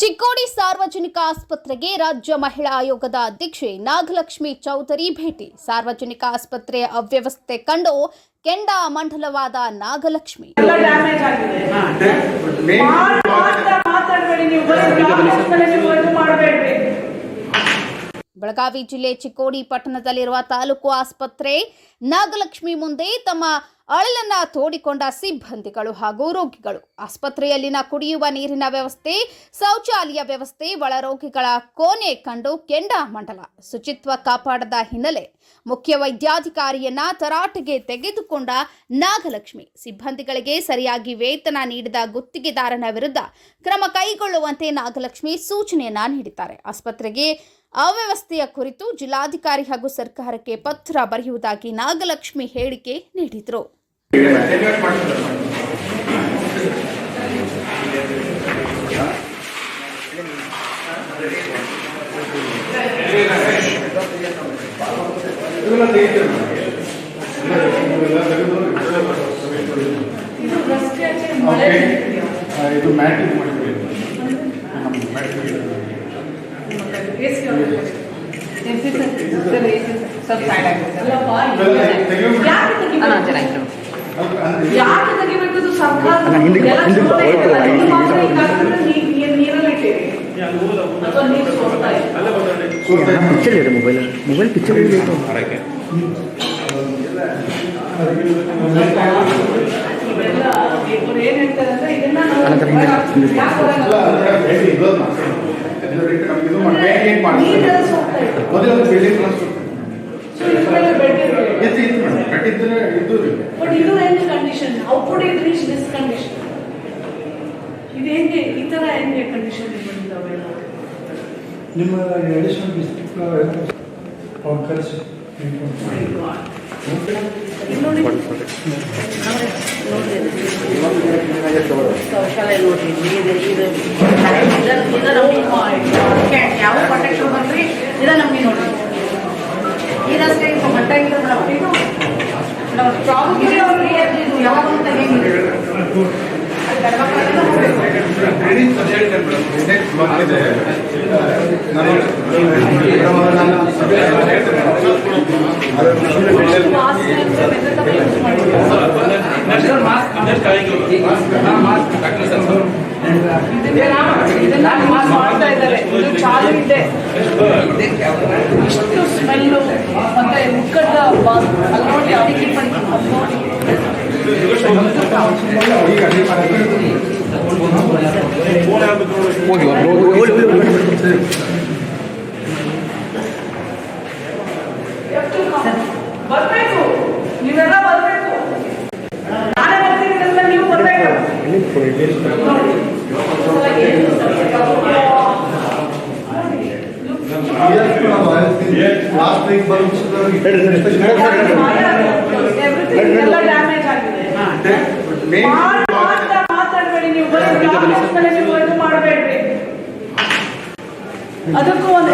ಚಿಕ್ಕೋಡಿ ಸಾರ್ವಜನಿಕ ಆಸ್ಪತ್ರೆಗೆ ರಾಜ್ಯ ಮಹಿಳಾ ಆಯೋಗದ ಅಧ್ಯಕ್ಷೆ ನಾಗಲಕ್ಷ್ಮಿ ಚೌಧರಿ ಭೇಟಿ. ಸಾರ್ವಜನಿಕ ಆಸ್ಪತ್ರೆಯ ಅವ್ಯವಸ್ಥೆ ಕಂಡು ಕೆಂಡ ಮಂಡಲವಾದ ನಾಗಲಕ್ಷ್ಮಿ. ಬೆಳಗಾವಿ ಜಿಲ್ಲೆ ಚಿಕ್ಕೋಡಿ ಪಟ್ಟಣದಲ್ಲಿರುವ ತಾಲೂಕು ಆಸ್ಪತ್ರೆ ನಾಗಲಕ್ಷ್ಮಿ ಮುಂದೆ ತಮ್ಮ ಅಳಲನ್ನ ತೋಡಿಕೊಂಡ ಸಿಬ್ಬಂದಿಗಳು ಹಾಗೂ ರೋಗಿಗಳು. ಆಸ್ಪತ್ರೆಯಲ್ಲಿನ ಕುಡಿಯುವ ನೀರಿನ ವ್ಯವಸ್ಥೆ, ಶೌಚಾಲಯ ವ್ಯವಸ್ಥೆ, ಒಳರೋಗಿಗಳ ಕೋಣೆ ಕಂಡು ಕೆಂಡ ಮಂಡಲ ಶುಚಿತ್ವ ಕಾಪಾಡದ ಹಿನ್ನೆಲೆ ಮುಖ್ಯ ವೈದ್ಯಾಧಿಕಾರಿಯನ್ನ ತರಾಟೆಗೆ ತೆಗೆದುಕೊಂಡ ನಾಗಲಕ್ಷ್ಮಿ ಸಿಬ್ಬಂದಿಗಳಿಗೆ ಸರಿಯಾಗಿ ವೇತನ ನೀಡಿದ ಗುತ್ತಿಗೆದಾರನ ವಿರುದ್ಧ ಕ್ರಮ ಕೈಗೊಳ್ಳುವಂತೆ ನಾಗಲಕ್ಷ್ಮಿ ಸೂಚನೆಯನ್ನ ನೀಡಿದ್ದಾರೆ. ಆಸ್ಪತ್ರೆಗೆ ಅವ್ಯವಸ್ಥೆಯ ಕುರಿತು ಜಿಲ್ಲಾಧಿಕಾರಿ ಹಾಗೂ ಸರ್ಕಾರಕ್ಕೆ ಪತ್ರ ಬರೆಯುವುದಾಗಿ ನಾಗಲಕ್ಷ್ಮಿ ಹೇಳಿಕೆ ನೀಡಿದರು. ಇದು AC ಅವ್ರಿಗೆ. ಅಲ್ಲಪ್ಪ, ಇವೆಲ್ಲ ತೆಗೆದು ಯಾಕೆ ತೆಗಿಬೇಕು? ಅಂದ್ರೆ ಯಾಕೆ ತೆಗಿಬೇಕು ಅದು ಸರ್ಕಾರ ಅಣ್ಣ, ಹಿಂದಕ್ಕೆ ಬಾ, ಎಲ್ಲ ಹಿಂದಕ್ಕೆ ಬಾ, ಒಳಗೆ ಬಾ, ಇದು ಮಾತ್ರ ಹಿಂದಕ್ಕೆ ಬಾ. ಹಿಂಗಾಗ್ತದೆ, ನೀರ್- ನೀರ್- ನೀರಲ್ಲಿಟ್ಟಿರಿ. ಅಥವಾ ನೀರು ಸೋರ್ತಾ ಇದೆ. ಪಿಕ್ಚರ್ ಇದೆ ಮೊಬೈಲ್ ಮೊಬೈಲ್ ಪಿಕ್ಚರ್ ಇದೆ ಇವೆಲ್ಲ ಇವ್ರು ಏನ್ ಹೇಳ್ತಾರೆ ಅಂದ್ರೆ ಇದನ್ನ ನಾವು ಅಲ್ಲ, ಅದರ ಹಿಂದೆ- ಮೇಂಟೈನ್ ಮೊದಲು ಒಂದು ಬಿಲ್ಡಿಂಗ್ ಮೇಡಮ್ ಬೆಡ್ ಇದ್ದರೆ ಇದ್ದು ಬಟ್ ಇದು ಏನು condition how could it reach this condition ಇದು ಹೆಂಗೆ ಈ ತರ ಹೆಂಗೆ ಕಂಡೀಷನ್ ಬಂದಿದ್ದಾವೆ ನಿಮ್ಮ ಎಡಿಷನಲ್ ಡಿಸ್ಟ್ರಿಕ್ಟ್ ಅವ್ರು ಕಳಿಸಿ ನೋಡಿ ಶೌಚಾಲಯ ನೋಡ್ರಿ ನೀರು ಇದು ಇದ ಬಂದ್ರಿ ಇದ ನಮಗೆ ನೋಡ್ರಿ ಇದಷ್ಟೇ ಇದು ಮಟ್ಟ ಇಲ್ಲ ಮೇಡಮ್ ಇದು ನಾವು ಪ್ರಾಬ್ಲಮ್ ಇದು ಯಾವಾಗ ತೆಗಿಂಗಿಲ್ಲ ಬಿಲ್ಡಿಂಗ್ ಸಬ್ಜೆಕ್ಟ್ ನೆಕ್ಸ್ಟ್ ಬ್ಲಾಕ್ ಇದೆ ನಾನು ಇದನ್ನ ಮಾಸ್ ಮಾಡ್ತಾ ಇದ್ದಾರೆ ಇದು ಚಾಲು ಇದೆ ಇಷ್ಟು ಸ್ಮೆಲ್ಲು ಮತ್ತೆ ವಾಸ- ಅಲ್ಲಿ ನೋಡಿ ಬರ್ಬೇಕು ನೀವೆಲ್ಲ ಬರ್ಬೇಕು ನೀವು ಬರ್ಬೇಕು ನೋಡಿ ಲಾಸ್ಟ್ ವೀಕ್ Everything ಎಲ್ಲ ಡ್ಯಾಮೇಜ್ ಆಗಿದೆ ಮೇನ್ ಮಾಡ್- ಮಾತ್ರ ಮಾತಾಡ್ಬೇಡಿ ನೀವು ಬರೀ documents ಮೇಲೆ ನೀವು ಅದಕ್ಕೂ ಒಂದು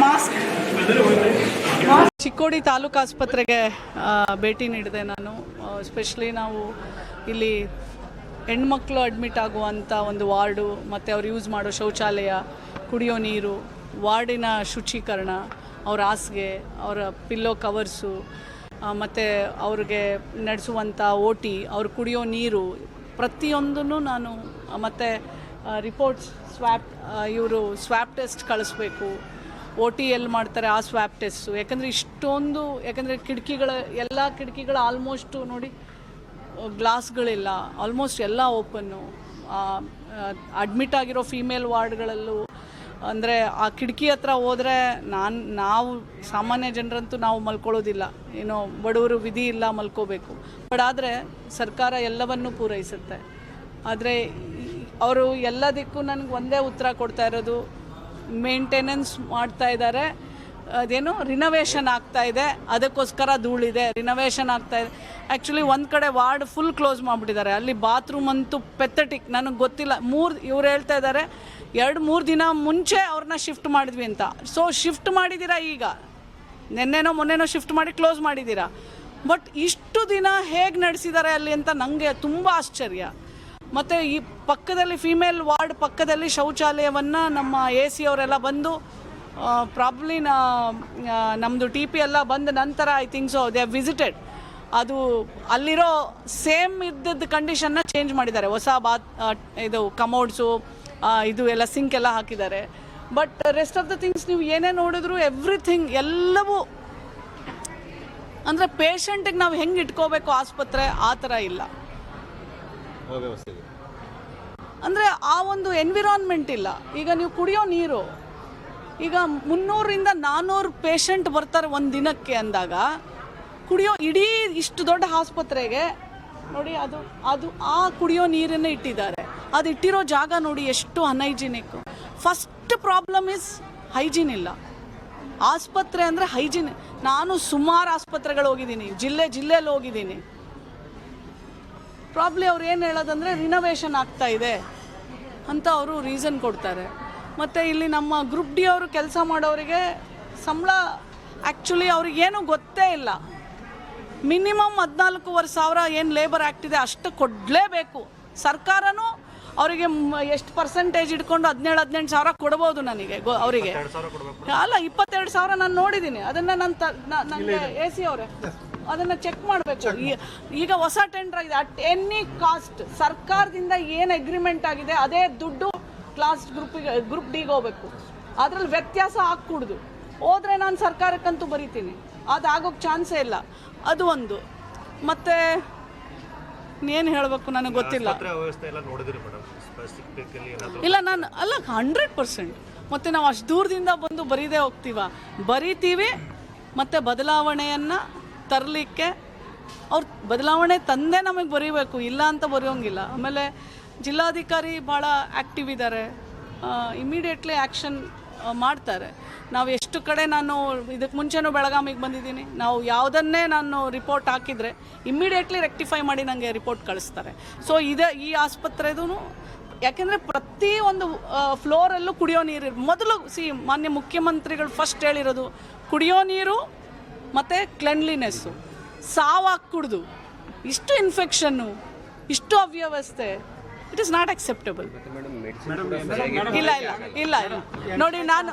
ಮಾಸ್ಕ್ ಚಿಕ್ಕೋಡಿ ತಾಲೂಕು ಆಸ್ಪತ್ರೆಗೆ ಭೇಟಿ ನೀಡಿದೆ ನಾನು. ಎಸ್ಪೆಷಲಿ ನಾವು ಇಲ್ಲಿ ಹೆಣ್ಮಕ್ಳು ಅಡ್ಮಿಟ್ ಆಗುವಂಥ ಒಂದು ವಾರ್ಡು, ಮತ್ತು ಅವ್ರು ಯೂಸ್ ಮಾಡೋ ಶೌಚಾಲಯ, ಕುಡಿಯೋ ನೀರು, ವಾರ್ಡಿನ ಶುಚೀಕರಣ, ಅವ್ರ ಹಾಸಿಗೆ, ಅವರ ಪಿಲ್ಲೋ ಕವರ್ಸು ಮತ್ತು ಅವ್ರಿಗೆ ನಡೆಸುವಂಥ ಓಟಿ ಅವ್ರು ಕುಡಿಯೋ ನೀರು, ಪ್ರತಿಯೊಂದನ್ನು ನಾನು ಮತ್ತು ರಿಪೋರ್ಟ್ಸ್ ಸ್ವ್ಯಾಪ್ ಇವರು ಸ್ವ್ಯಾಪ್ ಟೆಸ್ಟ್ ಕಳಿಸ್ಬೇಕು. ಓ ಟಿ ಎಲ್ಲಿ ಮಾಡ್ತಾರೆ ಆ ಸ್ವ್ಯಾಪ್ ಟೆಸ್ಟು ಯಾಕಂದರೆ ಇಷ್ಟೊಂದು, ಯಾಕಂದರೆ ಕಿಟಕಿಗಳ, ಎಲ್ಲ ಕಿಟಕಿಗಳು ಆಲ್ಮೋಸ್ಟು ನೋಡಿ ಗ್ಲಾಸ್ಗಳಿಲ್ಲ ಆಲ್ಮೋಸ್ಟ್ ಎಲ್ಲ ಓಪನ್ನು. ಅಡ್ಮಿಟ್ ಆಗಿರೋ ಫೀಮೇಲ್ ವಾರ್ಡ್ಗಳಲ್ಲೂ, ಅಂದರೆ ಆ ಕಿಟಕಿ ಹತ್ರ ಹೋದರೆ ನಾನು, ನಾವು ಸಾಮಾನ್ಯ ಜನರಂತೂ ನಾವು ಮಲ್ಕೊಳ್ಳೋದಿಲ್ಲ. ಏನೋ ಬಡವರು ವಿಧಿ ಇಲ್ಲ ಮಲ್ಕೋಬೇಕು. ಬಟ್ ಆದರೆ ಸರ್ಕಾರ ಎಲ್ಲವನ್ನೂ ಪೂರೈಸುತ್ತೆ. ಆದರೆ ಅವರು ಎಲ್ಲದಕ್ಕೂ ನನಗೆ ಒಂದೇ ಉತ್ತರ ಕೊಡ್ತಾ ಇರೋದು ಮೇಂಟೆನೆನ್ಸ್ ಮಾಡ್ತಾ ಇದ್ದಾರೆ. ಅದೇನು ರಿನೋವೇಷನ್ ಆಗ್ತಾ ಇದೆ, ಅದಕ್ಕೋಸ್ಕರ ಧೂಳಿದೆ ರಿನೋವೇಷನ್ ಆಗ್ತಾ ಇದೆ. ಆ್ಯಕ್ಚುಲಿ ಒಂದು ಕಡೆ ವಾರ್ಡ್ ಫುಲ್ ಕ್ಲೋಸ್ ಮಾಡಿಬಿಟ್ಟಿದ್ದಾರೆ. ಅಲ್ಲಿ ಬಾತ್ರೂಮ್ ಅಂತೂ ಪೆಥೆಟಿಕ್ ನನಗೆ ಗೊತ್ತಿಲ್ಲ. ಮೂರು, ಇವ್ರು ಹೇಳ್ತಾ ಇದ್ದಾರೆ, ಎರಡು, ಮೂರು ದಿನ ಮುಂಚೆ ಅವ್ರನ್ನ ಶಿಫ್ಟ್ ಮಾಡಿದ್ವಿ ಅಂತ. ಸೊ ಶಿಫ್ಟ್ ಮಾಡಿದ್ದೀರಾ ಈಗ? ನಿನ್ನೆನೋ ಮೊನ್ನೆನೋ ಶಿಫ್ಟ್ ಮಾಡಿ ಕ್ಲೋಸ್ ಮಾಡಿದ್ದೀರಾ? ಬಟ್ ಇಷ್ಟು ದಿನ ಹೇಗೆ ನಡೆಸಿದ್ದಾರೆ ಅಲ್ಲಿ ಅಂತ ನನಗೆ ತುಂಬ ಆಶ್ಚರ್ಯ. ಮತ್ತು ಈ ಪಕ್ಕದಲ್ಲಿ ಫಿಮೇಲ್ ವಾರ್ಡ್ ಪಕ್ಕದಲ್ಲಿ ಶೌಚಾಲಯವನ್ನು ನಮ್ಮ ಎ ಸಿ ಅವರೆಲ್ಲ ಬಂದು ಪ್ರಾಬ್ಲಿ ನಮ್ಮದು ಟಿ ಪಿ ಎಲ್ಲ ಬಂದ ನಂತರ I think so they visited ಅದು ಅಲ್ಲಿರೋ ಸೇಮ್ ಇದ್ದದ್ದು ಕಂಡೀಷನ್ನ ಚೇಂಜ್ ಮಾಡಿದ್ದಾರೆ. ಹೊಸ ಬಾತ್ ಇದು ಕಮೋಡ್ಸು ಇದು ಎಲ್ಲ ಸಿಂಕ್ ಎಲ್ಲ ಹಾಕಿದ್ದಾರೆ. But rest of the things ನೀವು ಏನೇ ನೋಡಿದ್ರು ಎವ್ರಿಥಿಂಗ್ ಎಲ್ಲವೂ ಅಂದರೆ ಪೇಷಂಟಿಗೆ ನಾವು ಹೆಂಗೆ ಇಟ್ಕೋಬೇಕು ಆಸ್ಪತ್ರೆ ಆ ಥರ ಇಲ್ಲ. ಅಂದರೆ ಆ ಒಂದು ಎನ್ವಿರಾನ್ಮೆಂಟ್ ಇಲ್ಲ. ಈಗ ನೀವು ಕುಡಿಯೋ ನೀರು ಈಗ ಮುನ್ನೂರಿಂದ ನಾನ್ನೂರು ಪೇಷಂಟ್ ಬರ್ತಾರೆ ಒಂದು ದಿನಕ್ಕೆ ಅಂದಾಗ ಕುಡಿಯೋ ಇಡೀ ಇಷ್ಟು ದೊಡ್ಡ ಆಸ್ಪತ್ರೆಗೆ ನೋಡಿ ಅದು ಅದು ಆ ಕುಡಿಯೋ ನೀರನ್ನು ಇಟ್ಟಿದ್ದಾರೆ. ಅದು ಇಟ್ಟಿರೋ ಜಾಗ ನೋಡಿ ಎಷ್ಟು unhygienic first problem is hygiene ಇಲ್ಲ. ಆಸ್ಪತ್ರೆ ಅಂದರೆ ಹೈಜೀನ್ ನಾನು ಸುಮಾರು ಆಸ್ಪತ್ರೆಗಳು ಹೋಗಿದ್ದೀನಿ, ಜಿಲ್ಲೆ ಜಿಲ್ಲೆಯಲ್ಲಿ ಹೋಗಿದ್ದೀನಿ. ಪ್ರಾಬ್ಲಿ ಅವ್ರು ಏನು ಹೇಳೋದಂದರೆ ರಿನೋವೇಷನ್ ಆಗ್ತಾ ಇದೆ ಅಂತ ಅವರು ರೀಸನ್ ಕೊಡ್ತಾರೆ. ಮತ್ತು ಇಲ್ಲಿ ನಮ್ಮ ಗ್ರೂಪ್ ಡಿ ಅವರು ಕೆಲಸ ಮಾಡೋರಿಗೆ ಸಂಬಳ ಆ್ಯಕ್ಚುಲಿ ಅವ್ರಿಗೇನು ಗೊತ್ತೇ ಇಲ್ಲ. ಮಿನಿಮಮ್ ಹದಿನಾಲ್ಕೂವರೆ ಸಾವಿರ ಏನು ಲೇಬರ್ ಆ್ಯಕ್ಟ್ ಇದೆ ಅಷ್ಟು ಕೊಡಲೇಬೇಕು. ಸರ್ಕಾರನೂ ಅವರಿಗೆ ಎಷ್ಟು ಪರ್ಸೆಂಟೇಜ್ ಇಟ್ಕೊಂಡು ಹದಿನೇಳು ಹದಿನೆಂಟು ಸಾವಿರ ಕೊಡ್ಬೋದು ನನಗೆ ಗೊ ಅವರಿಗೆ. ಅಲ್ಲ ಇಪ್ಪತ್ತೆರಡು ಸಾವಿರ ನಾನು ನೋಡಿದ್ದೀನಿ ಅದನ್ನು ನನ್ನ ತ ನನಗೆ ಎ ಸಿ ಅವರೇ ಅದನ್ನು ಚೆಕ್ ಮಾಡಬೇಕು. ಈಗ ಹೊಸ ಟೆಂಡರ್ ಆಗಿದೆ ಅಟ್ ಎನಿ ಕಾಸ್ಟ್ ಸರ್ಕಾರದಿಂದ ಏನು ಅಗ್ರಿಮೆಂಟ್ ಆಗಿದೆ ಅದೇ ದುಡ್ಡು ಕ್ಲಾಸ್ ಗ್ರೂಪಿಗೆ ಗ್ರೂಪ್ ಡಿಗೆ ಹೋಗ್ಬೇಕು. ಅದ್ರಲ್ಲಿ ವ್ಯತ್ಯಾಸ ಹಾಕ್ಕೂಡ್ದು ಹೋದರೆ ನಾನು ಸರ್ಕಾರಕ್ಕಂತೂ ಬರಿತೀನಿ. ಅದು ಆಗೋಕೆ ಚಾನ್ಸೇ ಇಲ್ಲ. ಅದು ಒಂದು. ಮತ್ತು ಏನು ಹೇಳಬೇಕು ನನಗೆ ಗೊತ್ತಿಲ್ಲ. ಇಲ್ಲ ನಾನು ಅಲ್ಲ ಹಂಡ್ರೆಡ್ ಪರ್ಸೆಂಟ್ ಮತ್ತು ನಾವು ಅಷ್ಟು ದೂರದಿಂದ ಬಂದು ಬರೀದೇ ಹೋಗ್ತೀವ. ಬರೀತೀವಿ ಮತ್ತು ಬದಲಾವಣೆಯನ್ನು ತರಲಿಕ್ಕೆ ಅವ್ರು ಬದಲಾವಣೆ ತಂದೆ ನಮಗೆ ಬರೀಬೇಕು. ಇಲ್ಲ ಅಂತ ಬರೆಯೋಂಗಿಲ್ಲ. ಆಮೇಲೆ ಜಿಲ್ಲಾಧಿಕಾರಿ ಭಾಳ ಆ್ಯಕ್ಟಿವ್ ಇದ್ದಾರೆ ಇಮಿಡಿಯೇಟ್ಲಿ ಆ್ಯಕ್ಷನ್ ಮಾಡ್ತಾರೆ. ನಾವು ಎಷ್ಟು ಕಡೆ ನಾನು ಇದಕ್ಕೆ ಮುಂಚೆನೂ ಬೆಳಗಾಮಿಗೆ ಬಂದಿದ್ದೀನಿ. ನಾವು ಯಾವುದನ್ನೇ ನಾನು ರಿಪೋರ್ಟ್ ಹಾಕಿದರೆ ಇಮ್ಮಿಡಿಯೇಟ್ಲಿ ರೆಕ್ಟಿಫೈ ಮಾಡಿ ನನಗೆ ರಿಪೋರ್ಟ್ ಕಳಿಸ್ತಾರೆ. ಸೊ ಇದೆ ಈ ಆಸ್ಪತ್ರೆದೂ ಯಾಕೆಂದರೆ ಪ್ರತಿ ಒಂದು ಫ್ಲೋರಲ್ಲೂ ಕುಡಿಯೋ ನೀರು ಮೊದಲು ಸಿ ಮಾನ್ಯ ಮುಖ್ಯಮಂತ್ರಿಗಳು ಫಸ್ಟ್ ಹೇಳಿರೋದು ಕುಡಿಯೋ ನೀರು ಮತ್ತು ಕ್ಲೆನ್ಲಿನೆಸ್ಸು ಸಾವಾಗಿ ಕುಡ್ದು, ಇಷ್ಟು ಇನ್ಫೆಕ್ಷನ್ನು ಇಷ್ಟು ಅವ್ಯವಸ್ಥೆ ಇಟ್ ಇಸ್ ನಾಟ್ ಅಕ್ಸೆಪ್ಟಬಲ್ ಇಲ್ಲ ಇಲ್ಲ ಇಲ್ಲ ಇಲ್ಲ. ನೋಡಿ ನಾನು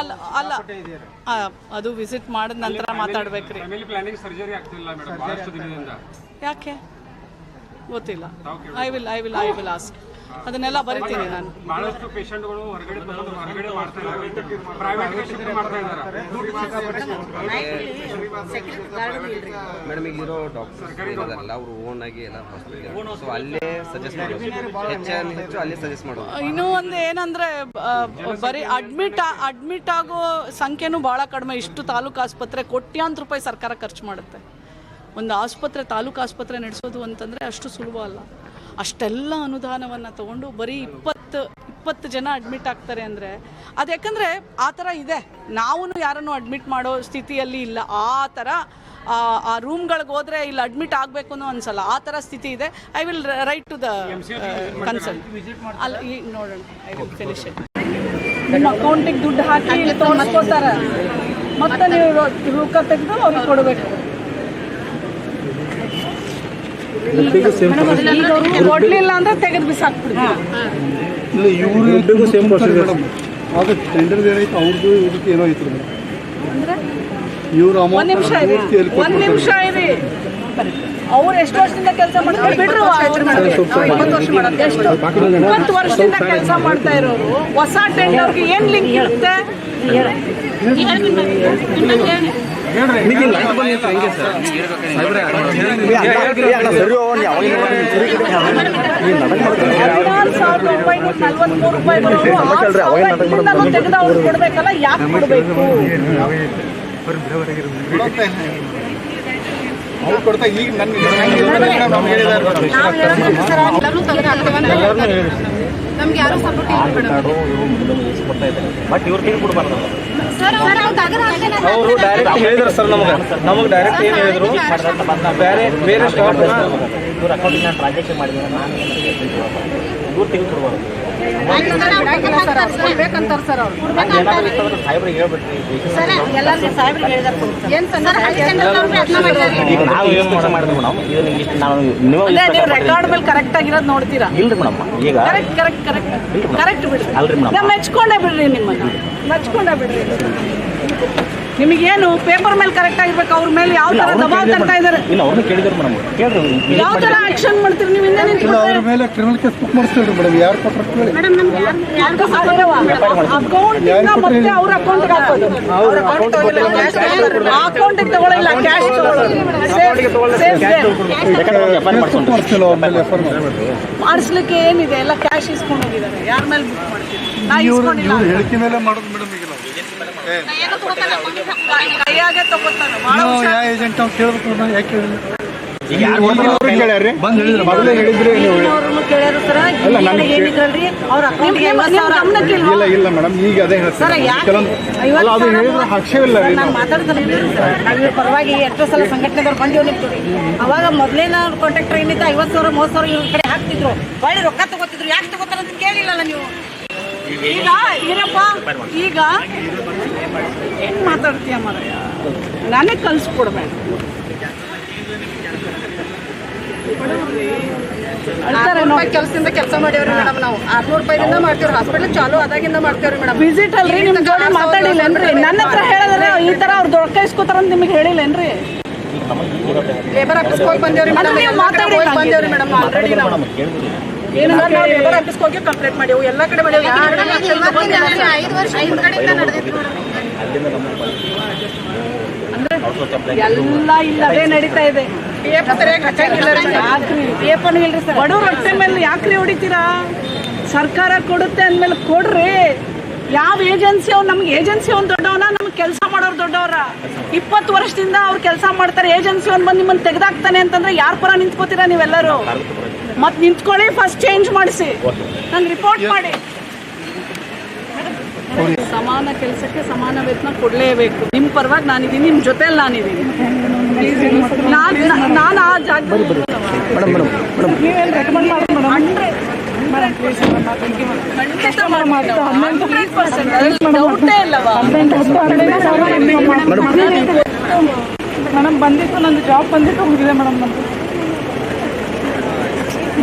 ಅಲ್ಲ ಅಲ್ಲ. ಅದು ವಿಸಿಟ್ ಮಾಡಿದ ನಂತರ ಮಾತಾಡ್ಬೇಕ್ರಿ. ಯಾಕೆ? ಗೊತ್ತಿಲ್ಲ. I will I will I will ask ಅದನ್ನೆಲ್ಲ ಬರಿತೀನಿ ನಾನು. ಬಹಳಷ್ಟು ಪೇಷಂಟ್ಗಳು ಹೊರಗಡೆ ಹೊರಗಡೆ ಮಾಡ್ತಾ ಇದ್ದಾರೆ. ಪ್ರೈವೇಟ್ ಶಿಫ್ಟ್ ಮಾಡ್ತಾ ಇದ್ದಾರೆ. ಮೇಡಮ್ ಇಲ್ಲಿರೋ ಡಾಕ್ಟರ್ಸ್ ಇರೋದಲ್ಲ ಅವರು ಓನ್ ಆಗಿ ಎಲ್ಲ ಹಾಸ್ಪಿಟಲ್ ಸೊ ಅಲ್ಲೇ ಸಜೆಸ್ಟ್ ಮಾಡೋದು. ಹೆಚ್ಚು ಹೆಚ್ಚು ಅಲ್ಲೇ ಸಜೆಸ್ಟ್ ಮಾಡೋದು. ಇನ್ನೂ ಒಂದು ಏನಂದ್ರೆ ಬರೀ ಅಡ್ಮಿಟ್ ಅಡ್ಮಿಟ್ ಆಗೋ ಸಂಖ್ಯೆನೂ ಭಾಳ ಕಡಿಮೆ. ಇಷ್ಟು ತಾಲೂಕು ಆಸ್ಪತ್ರೆ ಕೋಟ್ಯಾಂತರ ರೂಪಾಯಿ ಸರ್ಕಾರ ಖರ್ಚು ಮಾಡುತ್ತೆ. ಒಂದು ಆಸ್ಪತ್ರೆ ತಾಲೂಕು ಆಸ್ಪತ್ರೆ ನಡೆಸೋದು ಅಂತಂದ್ರೆ ಅಷ್ಟು ಸುಲಭ ಅಲ್ಲ. ಅಷ್ಟೆಲ್ಲ ಅನುದಾನವನ್ನು ತಗೊಂಡು ಬರೀ ಇಪ್ಪತ್ತು ಇಪ್ಪತ್ತು ಜನ ಅಡ್ಮಿಟ್ ಆಗ್ತಾರೆ ಅಂದರೆ ಅದು ಯಾಕಂದರೆ ಆ ಥರ ಇದೆ. ನಾವು ಯಾರನ್ನು ಅಡ್ಮಿಟ್ ಮಾಡೋ ಸ್ಥಿತಿಯಲ್ಲಿ ಇಲ್ಲ. ಆ ಥರ ಆ ರೂಮ್ಗಳಿಗೆ ಹೋದ್ರೆ ಇಲ್ಲಿ ಅಡ್ಮಿಟ್ ಆಗಬೇಕು ಅನ್ನೋ ಅನ್ಸಲ್ಲ ಆ ಥರ ಸ್ಥಿತಿ ಇದೆ. I will write to the consul ಅಲ್ಲ ನೋಡೋಣ. ಐ ವಿಲ್ ಫಿನಿಶ್ ಇಟ್ ನಿಮ್ಮ ಅಕೌಂಟಿಗೆ ದುಡ್ಡು ಹಾಕಿ ತೋರಿಸ್ಕೋತಾರೆ ಮತ್ತೆ ನೀವು ರೊಕ್ಕ ತೆಗೆದು ಅವ್ರಿಗೆ ಕೊಡಬೇಕು ಈಗ ಅವ್ರು ಕೊಡ್ಲಿಲ್ಲ ಅಂದ್ರೆ ತೆಗೆದು ಬಿಸಾಕ್ಬಿಡ್ತೀವಿ. ಇಲ್ಲ ಇವರು ಸೇಮ್ ಪ್ರೊಸೀಜರ್ ಅದು ಟೆಂಡರ್ ಏನೈತೆ ಅವ್ರದ್ದು ಇದಕ್ಕೆ ಏನೋ ಐತ್ರಿ ಇವ್ರ ಒಂದ್ ನಿಮಿಷ ಒಂದು ನಿಮಿಷ ಇರಿ. ಅವ್ರು ಎಷ್ಟು ವರ್ಷದಿಂದ ಕೆಲಸ ಮಾಡ್ತಾರೆ? ಬಿಡ್ರು ಎಷ್ಟು? ಇಪ್ಪತ್ತು ವರ್ಷದಿಂದ ಕೆಲಸ ಮಾಡ್ತಾ ಇರೋರು. ಹೊಸ ಟೆಂಡರ್ಗೆ ಏನು ಲಿಂಕ್ ಇರುತ್ತೆ? ನಲ್ವತ್ಮೂರು ತೆಗೆದು ಅವ್ರು ಕೊಡ್ಬೇಕಲ್ಲ ಯಾಕೆ ಕೊಡಬೇಕು? ಅವ್ರು ಕೊಡ್ತಾ ಈಗ ನನ್ನ ನಮ್ಗೆ ಯಾರು ಸಪೋರ್ಟ್ ಇಲ್ಲ ಬಟ್ ಇವ್ರ ಕೈ ಕೊಡಬಾರ್ದು. ಅವರು ಡೈರೆಕ್ಟ್ ಹೇಳಿದ್ರು ಸರ್ ನಮಗೆ. ನಮಗೆ ಡೈರೆಕ್ಟ್ ಏನು ಹೇಳಿದ್ರು? ಬೇರೆ ಬೇರೆ ಸ್ಟಾಫ್ ಇವ್ರ ಅಕೌಂಟಿಗೆ ನಾನು ಟ್ರಾನ್ಸಾಕ್ಷನ್ ಮಾಡಿದ್ದೀನಿ. ನಾನು ಇವ್ರು ತೆಗೆದುಕೊಡ್ಬಾರ್ದು ಬೇಕಂತಾರ ಸರ್ ಅವ್ರು ಸಾಹೇಬ್ರಿಗೆ ಹೇಳ್ಬಿಟ್ರಿ ಸರ್ ಎಲ್ಲರಿಗೂ ಸಾಹೇಬ್ರಿಗೆ ಹೇಳಿದಾರೆ ಏನ್ ಸರ್ ಈಗ ನಾವು ಏನು ಮಾಡೋಣ ಮಾಡಿದ್ವಿ ಮೇಡಮ್ ಇದು ನಿಮ್ಗೆ ಇಷ್ಟು ನಾವು ನೀವು ಅಂದ್ರೆ ನೀವು ರೆಕಾರ್ಡ್ ಮೇಲೆ ಕರೆಕ್ಟ್ ಆಗಿರೋದು ನೋಡ್ತೀರಾ ಇಲ್ರಿ ಮೇಡಮ್. ಈಗ ಕರೆಕ್ಟ್ ಕರೆಕ್ಟ್ ಕರೆಕ್ಟ್ ಕರೆಕ್ಟ್ ಬಿಡ್ರಿ ಅಲ್ರಿ ಮೇಡಮ್ ನಾವು ಮೆಚ್ಕೊಂಡೇ ಬಿಡ್ರಿ ನಿಮ್ಮನ್ನ. ಮೆಚ್ಕೊಂಡೇ ಬಿಡ್ರಿ ನಿಮಗೇನು ಪೇಪರ್ ಮೇಲೆ ಕರೆಕ್ಟ್ ಆಗಿರ್ಬೇಕು? ಅವ್ರ ಮೇಲೆ ಯಾವ ತರ ದಬಾವ್ ತರ್ತಾ ಇದಾರೆ ಇಲ್ಲ ಅವ್ರನ್ನ ಕೇಳಿದ್ರು ಮೇಡಮ್ ಕೇಳ್ರಿ ಯಾವ ತರ ಆಕ್ಷನ್ ಮಾಡ್ತೀರಿ ನೀವು ಹಿಂದೆ ಅವ್ರ ಮೇಲೆ ಕ್ರಿಮಿನಲ್ ಕೇಸ್ ಬುಕ್ ಮಾಡಿಸ್ತೀವಿ ಮೇಡಮ್. ಯಾರು ಕೊಟ್ಟರು ಕೇಳಿ. ಅಕೌಂಟ್ ಮತ್ತೆ ಅವ್ರ ಅಕೌಂಟ್ ಹಾಕೋದು. ತಗೊಳ್ಳಿಲ್ಲ ಕ್ಯಾಶ್ ಅವ್ರ ಎಫ್ ಐ ಮಾಡಿಸ್ಲಿಕ್ಕೆ ಏನಿದೆ? ಎಲ್ಲ ಕ್ಯಾಶ್ ಇಸ್ಕೊಂಡು ಹೋಗಿದ್ದಾರೆ. ಯಾರ ಮೇಲೆ ಬುಕ್ ಮಾಡ್ತೀವಿ ನಾ ಇವ್ರು ಹೇಳಿಕೆ ಮೇಲೆ ಮಾಡೋದು ಮೇಡಮ್ ಈಗ ನಾವು. ನಾವು. ಯಾವ ಏಜೆಂಟ್ ಅಂತ ಕೇಳಬೇಕು ನಾವು ಯಾಕೆ ಹೇಳಿದ್ರು ನೀವು? ಇಲ್ಲ ಇಲ್ಲ ಮೇಡಮ್ ಈಗ ಅದೇ ಅದು ಹೇಳಿದ್ರೆ ನಾವು. ನಾವು ಪರವಾಗಿ ಎಷ್ಟೋ ಸಲ ಸಂಘಟನೆದವ್ರು ಬಂದಿವ್ ನಿಂತೀವಿ ಅವಾಗ ಮೊದಲೇನ ನಾವು ಕಾಂಟ್ರಾಕ್ಟರ್ ಏನಿತ್ತು ಐವತ್ತು ಸಾವಿರ ಮೂವತ್ತು ಸಾವಿರ ಇವ್ರ ಕಡೆ ಹಾಕ್ತಿದ್ರು. ಒಳ್ಳೆ ರೊಕ್ಕ ತಗೋತಿದ್ರು. ಯಾಕೆ ತಗೋತಾರ ಅಂತ ಕೇಳಿಲ್ಲಲ್ಲ ನೀವು? ಈಗ ಈರಪ್ಪ ಈಗ ಏನ್ ಮಾತಾಡ್ತೀಯ ಮರ ನನಗೆ ಕಲ್ಸ್ಕೊಡ್ಬೇಡ ಕೆಲಸದಿಂದ ಕೆಲಸ ಮಾಡೇವ್ರಿ ಮೇಡಮ್ ನಾವು. ಆರ್ನೂರು ರೂಪಾಯಿಂದ ಮಾಡ್ತೀವಿ ಹಾಸ್ಪಿಟಲ್ ಚಾಲೂ ಆದಾಗಿಂದ ಮಾಡ್ತೀವ್ರಿ ಮೇಡಮ್. ವಿಸಿಟ್ ಅಲ್ರಿ ನಿಮ್ ಜೋಡಿ ಮಾತಾಡಿಲ್ಲೇನ್ರಿ ನನ್ನ ಹತ್ರ ಹೇಳಿದ್ರೆ ಈ ತರ ಅವ್ರು ದೊಡ್ಡ ಕೈಸ್ಕೋತಾರ ಅಂತ ನಿಮಗೆ ಹೇಳಿಲ್ಲೇನ್ರಿ ಲೇಬರ್ ಆಫೀಸ್ಗೆ ಹೋಗಿ ಬಂದೇವ್ರಿ ಮೇಡಮ್. ಮಾತಾಡಿ ಬಂದೇವ್ರಿ ಮೇಡಮ್. ಆಲ್ರೆಡಿ ನಾವು. ಕಂಪ್ಲೇಂಟ್ ಮಾಡಿ. ಎಲ್ಲ ಕಡೆ ಎಲ್ಲ ಇಲ್ಲ ಅದೇ ನಡೀತಾ ಇದೆ. ಪೇಪರ್ ಇಲ್ರಿ ಸರ್. ಬಡವ್ರ ಹೊಟ್ಟೆ ಮೇಲೆ ಯಾಕ್ರಿ ಹೊಡಿತೀರಾ? ಸರ್ಕಾರ ಕೊಡುತ್ತೆ ಅಂದ್ಮೇಲೆ ಕೊಡ್ರಿ. ಯಾವ ಏಜೆನ್ಸಿ ಅವ್ರು ನಮ್ಗೆ ಏಜೆನ್ಸಿ ಅವ್ನು ದೊಡ್ಡವನ ನಮ್ಗೆ ಕೆಲಸ ಮಾಡೋರು ದೊಡ್ಡವರ. ಇಪ್ಪತ್ತು ವರ್ಷದಿಂದ ಅವ್ರು ಕೆಲಸ ಮಾಡ್ತಾರೆ. ಏಜೆನ್ಸಿ ಅವ್ನು ಬಂದು ನಿಮ್ಮನ್ನು ತೆಗೆದಾಕ್ತಾನೆ ಅಂತಂದ್ರೆ ಯಾರ ಪರ ನಿಂತ್ಕೋತೀರಾ ನೀವೆಲ್ಲರೂ? ಮತ್ತೆ ನಿಂತ್ಕೊಳ್ಳಿ ಫಸ್ಟ್ ಚೇಂಜ್ ಮಾಡಿಸಿ. ನಂಗೆ ರಿಪೋರ್ಟ್ ಮಾಡಿ. ಸಮಾನ ಕೆಲಸಕ್ಕೆ ಸಮಾನ ವೇತನ ಕೊಡಲೇಬೇಕು. ನಿಮ್ಮ ಪರವಾಗಿ ನಾನಿದ್ದೀನಿ ನಿಮ್ಮ ಜೊತೆಲಿ ನಾನಿದ್ದೀನಿ. ನಾನು ನಾನು ಆ ಜಾಗದಲ್ಲಿ ಮೇಡಮ್ ಬಂದಿತ್ತು ನಂದು ಜಾಬ್ ಬಂದಿತ್ತು ಮುಗಿದೆ ಮೇಡಮ್ ನಂದು.